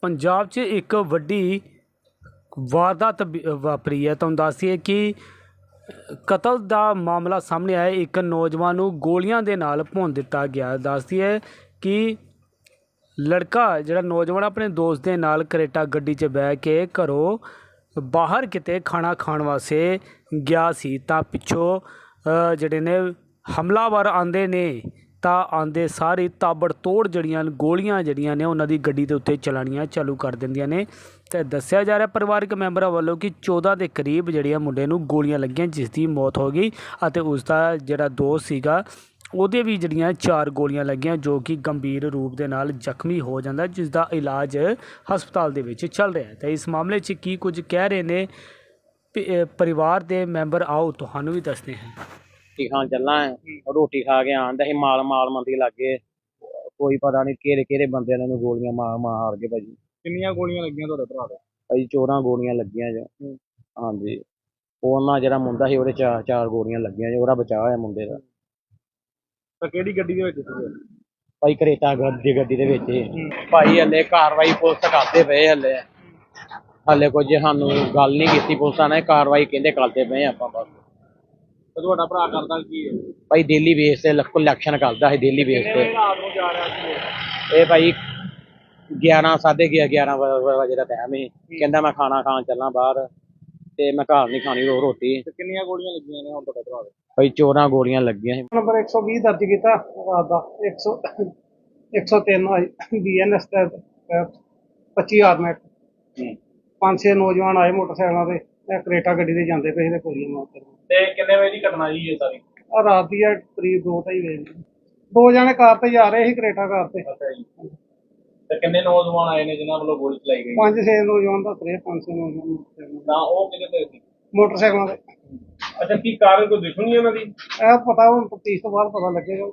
ਪੰਜਾਬ 'ਚ ਇੱਕ ਵੱਡੀ ਵਾਰਦਾਤ ਵੀ- ਵਾਪਰੀ ਹੈ। ਤੁਹਾਨੂੰ ਦੱਸੀਏ ਕਿ ਕਤਲ ਦਾ ਮਾਮਲਾ ਸਾਹਮਣੇ ਆਇਆ। ਇੱਕ ਨੌਜਵਾਨ ਨੂੰ ਗੋਲੀਆਂ ਦੇ ਨਾਲ ਭੁੰਨ ਦਿੱਤਾ ਗਿਆ। ਦੱਸਦੀ ਹੈ ਕਿ ਲੜਕਾ, ਜਿਹੜਾ ਨੌਜਵਾਨ ਆਪਣੇ ਦੋਸਤ ਦੇ ਨਾਲ ਕਰੇਟਾ ਗੱਡੀ 'ਚ ਬਹਿ ਕੇ ਘਰੋਂ ਬਾਹਰ ਕਿਤੇ ਖਾਣਾ ਖਾਣ ਵਾਸਤੇ ਗਿਆ ਸੀ ਤਾਂ ਪਿੱਛੋਂ ਜਿਹੜੇ ਨੇ ਹਮਲਾਵਰ ਆਂਦੇ ਨੇ। ਤਾਂ ਆਂਦੇ ਸਾਰੇ ਤਾਬੜ ਤੋੜ ਜਿਹੜੀਆਂ ਗੋਲੀਆਂ ਜਿਹੜੀਆਂ ਨੇ ਉਹਨਾਂ ਦੀ ਗੱਡੀ ਦੇ ਉੱਤੇ ਚਲਾਣੀਆਂ ਚਾਲੂ ਕਰ ਦਿੰਦੀਆਂ ਨੇ। ਤੇ ਦੱਸਿਆ ਜਾ ਰਿਹਾ ਪਰਿਵਾਰਕ ਮੈਂਬਰਾਂ ਵੱਲੋਂ ਕਿ 14 ਦੇ ਕਰੀਬ ਜਿਹੜੀਆਂ ਮੁੰਡੇ ਨੂੰ ਗੋਲੀਆਂ ਲੱਗੀਆਂ, ਜਿਸ ਦੀ ਮੌਤ ਹੋ ਗਈ ਅਤੇ ਉਸ ਦਾ ਜਿਹੜਾ ਦੋਸਤ ਸੀਗਾ, ਉਹਦੇ ਵੀ ਜਿਹੜੀਆਂ ਚਾਰ ਗੋਲੀਆਂ ਲੱਗੀਆਂ ਜੋ ਕਿ ਗੰਭੀਰ ਰੂਪ ਦੇ ਨਾਲ ਜ਼ਖਮੀ ਹੋ ਜਾਂਦਾ, ਜਿਸ ਦਾ ਇਲਾਜ ਹਸਪਤਾਲ ਦੇ ਵਿੱਚ ਚੱਲ ਰਿਹਾ ਹੈ। ਤੇ ਇਸ ਮਾਮਲੇ 'ਚ ਕੀ ਕੁਝ ਕਹਿ ਰਹੇ ਨੇ ਪ- ਪਰਿਵਾਰ ਦੇ ਮੈਂਬਰ? ਆਓ, ਤੁਹਾਨੂੰ ਵੀ ਦੱਸਦੇ ਹਾਂ। ਰੋਟੀ ਖਾਣ ਚੱਲਾਂ ਹੈ। ਰੋਟੀ ਖਾ ਕੇ ਆਂਦਾ ਸੀ ਮਾਲ ਮਾਲ ਮੰਦੀ ਲੱਗੇ। ਕੋਈ ਪਤਾ ਨਹੀਂ ਕਿਹੜੇ ਕਿਹੜੇ ਬੰਦੇ ਨੇ ਨੂੰ ਗੋਲੀਆਂ ਮਾਰ ਮਾਰ ਕੇ ਭਾਜੀ। ਕਿੰਨੀਆਂ ਗੋਲੀਆਂ ਲੱਗੀਆਂ ਤੁਹਾਡੇ ਭਰਾ ਦੇ? ਭਾਜੀ ਚੋਰਾਂ ਗੋਲੀਆਂ ਲੱਗੀਆਂ ਜੋ। ਹਾਂਜੀ। ਉਹਨਾਂ ਜਿਹੜਾ ਮੁੰਡਾ ਸੀ ਉਹਦੇ ਚਾਰ ਚਾਰ ਗੋਲੀਆਂ ਲੱਗੀਆਂ ਜੋ ਉਹਦਾ ਬਚਾਅ ਹੋਇਆ ਮੁੰਡੇ ਦਾ। ਤਾਂ ਕਿਹੜੀ ਗੱਡੀ ਦੇ ਵਿੱਚ ਸੀਗੇ ਭਾਈ ਕਰੇਟਾ ਗੱਡੀ ਗੱਡੀ ਦੇ ਵਿੱਚ। ਭਾਈ ਹੱਲੇ ਕਾਰਵਾਈ ਪੁਲਿਸ ਕਰਦੇ ਪਏ ਹੱਲੇ। ਹੱਲੇ ਕੁਝ ਸਾਨੂੰ ਗੱਲ ਨਹੀਂ ਕੀਤੀ ਪੁਲਿਸਾਂ ਨੇ ਕਾਰਵਾਈ ਕਹਿੰਦੇ ਕਰਦੇ ਪਏ ਆਪਾਂ ਬਸ। ਤੇ ਤੁਹਾਡਾ ਭਰਾ ਕਰਦਾ ਕੀ ਹੈ? ਭਾਈ ਡੇਲੀ ਬੇਸ ਤੇ ਕਲੈਕਸ਼ਨ ਕਰਦਾ ਸੀ ਡੇਲੀ ਬੇਸ ਤੇ। ਰਾਤ ਨੂੰ ਜਾ ਰਿਹਾ ਸੀ ਉਹ? ਇਹ ਭਾਈ 11 ਸਾਢੇ 11 ਵਜੇ ਦਾ ਟਾਈਮ ਸੀ। ਕਹਿੰਦਾ ਮੈਂ ਖਾਣਾ ਖਾਣ ਚੱਲਾਂ ਬਾਹਰ ਤੇ ਮੈਂ ਘਰ ਨਹੀਂ ਖਾਣੀ ਰੋ ਰੋਟੀ। ਤੇ ਕਿੰਨੀਆਂ ਗੋਲੀਆਂ ਲੱਗੀਆਂ ਨੇ ਹੁਣ ਤੁਹਾਡੇ ਭਰਾ ਦੇ? ਭਾਈ ਚੋਰਾਂ ਗੋਲੀਆਂ ਲੱਗੀਆਂ ਸੀ। ਨੰਬਰ 120 ਦਰਜ ਕੀਤਾ ਰਾਤ ਦਾ। 100 103 ਬੀਐਨਐਸ ਦਾ 25 ਆਰਮੈਟ ਪੰਜ ਛੇ ਨੌਜਵਾਨ ਆਏ ਮੋਟਰਸਾਈਕਲਾਂ ਤੇ। ਇਹ ਕਰੇਟਾ ਗੱਡੀ ਤੇ ਜਾਂਦੇ ਪਏ ਸੀ ਤੇ ਗੋਲੀਆਂ ਮਾਰਦੇ ਤੇ ਕਿੰਨੇ ਵਜੇ ਦੀ ਘਟਨਾ ਜੀ ਇਹ ਸਾਰੀ? ਆ ਰਾਤ ਦੀ ਆ ਕਰੀਬ 2 ਢਾਈ ਵਜੇ ਦੀ। ਦੋ ਜਣੇ ਕਾਰ ਤੇ ਜਾ ਰਹੇ ਸੀ ਕਰੇਟਾ ਕਾਰ ਤੇ। ਅੱਛਾ ਜੀ। ਤੇ ਕਿੰਨੇ ਨੌਜਵਾਨ ਆਏ ਨੇ ਜਿਨ੍ਹਾਂ ਵੱਲੋਂ ਗੋਲੀ ਚਲਾਈ ਗਈ? ਪੰਜ ਛੇ ਨੌਜਵਾਨ ਦੱਸ ਰਹੇ ਪੰਜ ਛੇ ਨੌਜਵਾਨ ਮੋਟਰਸਾਈਕਲਾਂ ਤਾਂ ਉਹ ਕਿਹਦੇ ਤੇ ਸੀ। ਮੋਟਰਸਾਈਕਲਾਂ ਤੇ। ਅੱਛਾ ਕੀ ਕਾਰਨ ਕੋਈ ਦੁਸ਼ਮਣੀ ਉਹਨਾਂ ਦੀ? ਇਹ ਪਤਾ ਹੁਣ 25 ਤੋਂ ਬਾਅਦ ਪਤਾ ਲੱਗੇਗਾ।